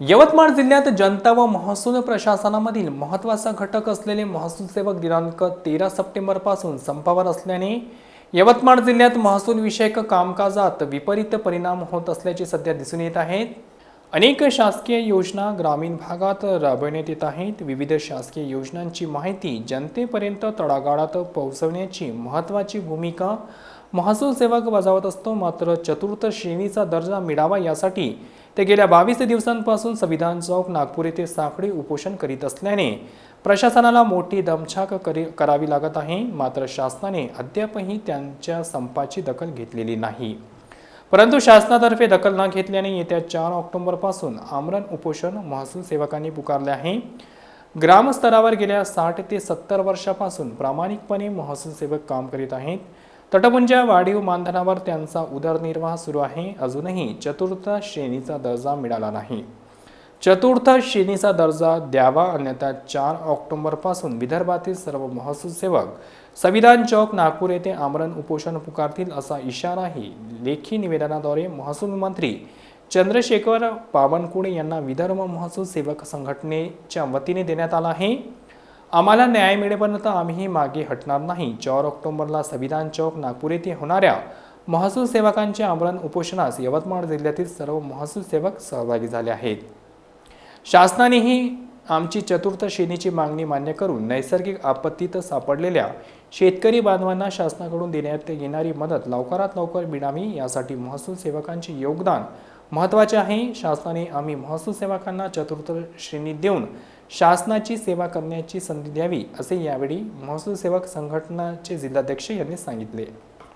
यवतमाळ जिल्ह्यात जनता व महसूल प्रशासनामधील महत्त्वाचा घटक असलेले महसूल सेवक दिनांक तेरा सप्टेंबरपासून संपावर असल्याने यवतमाळ जिल्ह्यात महसूल विषयक कामकाजात विपरीत परिणाम होत असल्याचे सध्या दिसून येत आहेत. अनेक शासकीय योजना ग्रामीण भागात राबविण्यात येत आहेत. विविध शासकीय योजनांची माहिती जनतेपर्यंत तळागाळात पोहोचवण्याची महत्त्वाची भूमिका महसूल सेवक बजावत असतो. मात्र चतुर्थ श्रेणीचा दर्जा मिळावा यासाठी ते गेल्या बावीस दिवसांपासून संविधान चौक नागपूर येथे साखळी उपोषण करीत असल्याने प्रशासनाला मोठी दमछाक करी करावी लागत आहे. मात्र शासनाने अद्यापही त्यांच्या संपाची दखल घेतलेली नाही. परंतु शासनातर्फे दखल न घेतल्याने येत्या चार ऑक्टोबरपासून आमरण उपोषण महसूल सेवकांनी पुकारले आहे. ग्रामस्तरावर गेल्या साठ ते सत्तर वर्षापासून प्रामाणिकपणे महसूल सेवक काम करीत आहेत. तटपुंजा वाढीव मानधनावर त्यांचा उदरनिर्वाह सुरू आहे. अजूनही चतुर्थ श्रेणीचा दर्जा मिळाला नाही. चतुर्थ श्रेणीचा दर्जा द्यावा अन्यथा चार ऑक्टोबरपासून विदर्भातील सर्व महसूल सेवक संविधान चौक नागपूर येथे आमरण उपोषण पुकारतील असा इशाराही लेखी निवेदनाद्वारे महसूल मंत्री चंद्रशेखर बावनकुळे यांना विदर्भ महसूल सेवक संघटनेच्या वतीने देण्यात आला आहे. आम्हाला न्याय मिळेपर्यंत आम्ही मागे हटणार नाही. चार ऑक्टोबरला संविधान चौक नागपूर येथे होणाऱ्या महसूल सेवकांच्या आमरण उपोषणास यवतमाळ जिल्ह्यातील सर्व महसूल सेवक सहभागी झाले आहेत. शासनानेही आमची चतुर्थ श्रेणीची मागणी मान्य करून नैसर्गिक आपत्तीत सापडलेल्या शेतकरी बांधवांना शासनाकडून देण्यात येणारी मदत लवकरात लवकर मिळावी यासाठी महसूल सेवकांचे योगदान महत्त्वाचे आहे. शासनाने आम्ही महसूल सेवकांना चतुर्थ श्रेणी देऊन शासनाची सेवा करण्याची संधी द्यावी असे यावेळी महसूल सेवक संघटनाचे जिल्हाध्यक्ष यांनी सांगितले.